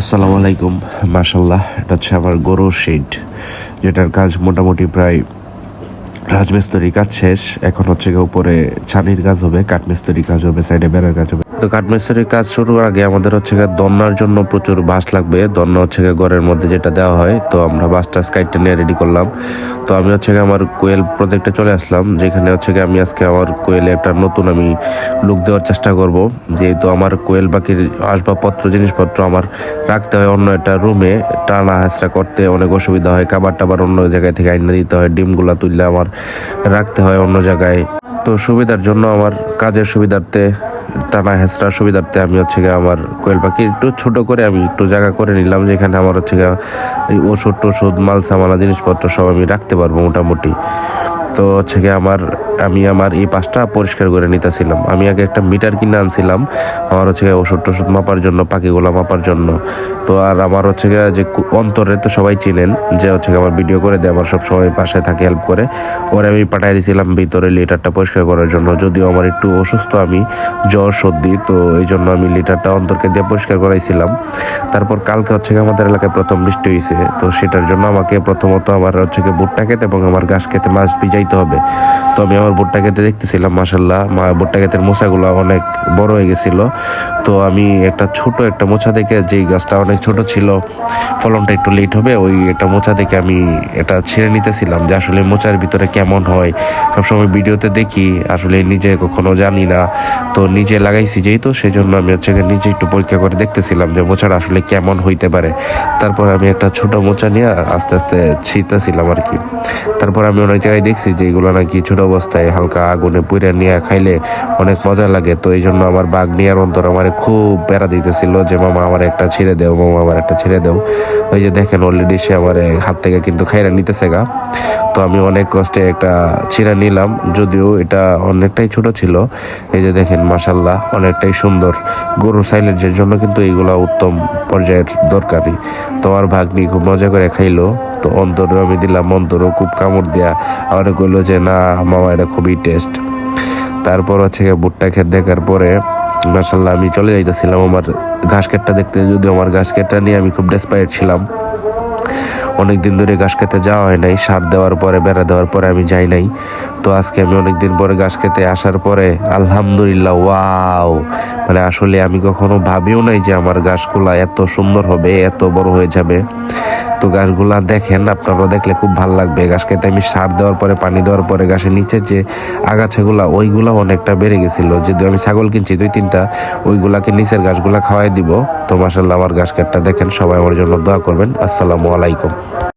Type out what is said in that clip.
আসসালামু আলাইকুম। মাসাল্লাহ এটা হচ্ছে আমার গরুর শেড যেটার কাজ মোটামুটি প্রায় রাজমিস্ত্রি কাজ শেষ। এখন হচ্ছে গিয়ে উপরে ছানির কাজ হবে কাঠমিস্ত্রি কাজ হবে, সাইডে বেড়ার কাজ হবে। তো কাঠমিস্ত্রির কাজ শুরুর আগে আমাদের হচ্ছে গিয়ে দন্নার জন্য প্রচুর বাঁশ লাগবে। দন্না হচ্ছে গিয়ে ঘরের মধ্যে যেটা দেওয়া হয়, তো আমরা বাঁশটা স্কাইটটা নিয়ে রেডি করলাম। তো আমি হচ্ছে গিয়ে আমার কোয়েল প্রজেক্টে চলে আসলাম, যেখানে হচ্ছে গিয়ে আমি আজকে আমার কোয়েলে একটা নতুন আমি লুক দেওয়ার চেষ্টা করব। যেহেতু আমার কোয়েল পাখির আসবাবপত্র, জিনিসপত্র আমার রাখতে হয় অন্য একটা রুমে টানা হাঁচড়া করতে অনেক অসুবিধা হয়। খাবার টাবার অন্য জায়গায় থেকে আইনা দিতে হয়, ডিমগুলা তুললে আমার রাখতে হয় অন্য জায়গায়। তো সুবিধার জন্য আমার কাজের সুবিধার্থে, টানা হেঁচড়ার সুবিধার্থে আমি হচ্ছে গিয়ে আমার কোয়েল পাখি একটু ছোটো করে আমি একটু জায়গা করে নিলাম, যেখানে আমার হচ্ছে গিয়ে ওষুধ টষুধ মাল সামানা জিনিসপত্র সব আমি রাখতে পারব মোটামুটি। তো হচ্ছে গিয়ে আমার, আমি আমার এই পাশটা পরিষ্কার করে নিতেছিলাম। আমি আগে একটা মিটার কিনে আনছিলাম, আমার হচ্ছে গিয়ে ওষুধ টষুধ মাপার জন্য, পাখিগুলো মাপার জন্য। তো আর আমার হচ্ছে গিয়ে যে অন্তরে তো সবাই চিনেন, যে হচ্ছে আমার ভিডিও করে দেয়, আমার সব সময় পাশে থাকে হেল্প করে। ওরে আমি পাঠিয়ে দিয়েছিলাম ভিতরে লিটারটা পরিষ্কার করার জন্য, যদিও আমার একটু অসুস্থ আমি, জ্বর, সর্দি, তো এই জন্য আমি লিটারটা অন্তরকে দিয়ে পরিষ্কার করাইছিলাম। তারপর কালকে হচ্ছে গিয়ে আমাদের এলাকায় প্রথম বৃষ্টি হয়েছে তো সেটার জন্য আমাকে প্রথমত আমার হচ্ছে ভুট্টা খেতে এবং আমার ঘাস খেতে মাছ ভিজাইতে হবে। তো আমি আমার ভুট্টা খেতে দেখতেছিলাম মাসাল্লাহ ভুট্টা ক্ষেতের মোচাগুলো অনেক বড় হয়ে গেছিল। তো আমি একটা ছোট একটা মোচা দেখে যেই গাছটা অনেক ছোট ছিল, ফলনটা একটু লেট হবে, ওই একটা মোচা দেখে আমি এটা ছেড়ে নিতেছিলাম যে আসলে মোচার ভিতরে কেমন হয়। সবসময় ভিডিওতে দেখি, আসলে নিজে কখনো জানি না। তো নিজে লাগাইছি যেহেতু সেই জন্য আমি হচ্ছে নিজে একটু পরীক্ষা করে দেখতেছিলাম যে মোচাটা আসলে কেমন হইতে পারে। তারপর আমি একটা ছোট মোচা নিয়ে আস্তে আস্তে ছিঁড়তেছিলাম আর কি। তারপর আমি অনেক জায়গায় দেখছি যে এগুলো নাকি ছোট অবস্থায় হালকা আগুনে পুড়ে নিয়ে খাইলে অনেক মজা লাগে। তো এই জন্য আমার বাঘ নিয়ার অন্তর আমার খুব বেড়া দিতেছিল যে, মামা, আমার একটা ছেড়ে দেও, মামা, আমার একটা ছেড়ে দেও। ওই যে দেখেন অলরেডি সে আমার হাত থেকে কিন্তু খাইরা নিতেছে গা। তো আমি অনেক কষ্টে একটা ছিঁড়া নিলাম, যদিও এটা অনেকটাই ছোট ছিল। এই যে দেখেন মাসাল্লাহ অনেকটাই সুন্দর। গরুর সাইলেজের জন্য কিন্তু এইগুলা উত্তম পর্যায়ের দরকারি। তো আমার ভাগ্নি খুব মজা করে খাইলো। তো অন্তরও আমি দিলাম অন্তরও খুব কামড় দেয়া আর কইলো যে, না, মামা, এটা খুবই টেস্ট। তারপর হচ্ছে ভুট্টা খেত দেখার পরে মাসাল্লাহ আমি চলে যাইতেছিলাম আমার ঘাস খেতটা দেখতে। যদিও আমার ঘাস খেতটা নিয়ে আমি খুব ডেসপাইট ছিলাম। অনেক দিন ধরে ঘাস খেতে যাওয়া হয় নাই। সার দেওয়ার পরে, বেড়া দেওয়ার পরে আমি যাই নাই। তো আজকে আমি অনেক দিন পরে ঘাস খেতে আসার পরে, আলহামদুলিল্লাহ, ওয়াও! মানে আসলে আমি কখনো ভাবিও নাই যে আমার ঘাসগুলা এত সুন্দর হবে, এত বড় হয়ে যাবে। তো গাছগুলা দেখেন আপনারা দেখলে খুব ভালো লাগবে। গাছ খেতে আমি সার দেওয়ার পরে, পানি দেওয়ার পরে, গাছের নিচে যে আগাছাগুলা ওইগুলা অনেকটা বেড়ে গেছিল। যদি আমি ছাগল কিনছি, দুই তিনটা, ওইগুলাকে নিচের গাছগুলা খাওয়াই দিব। তো মাসাল্লাহ আমার গাছ কাটটা দেখেন, সবাই আমার জন্য দোয়া করবেন। আসসালামু আলাইকুম।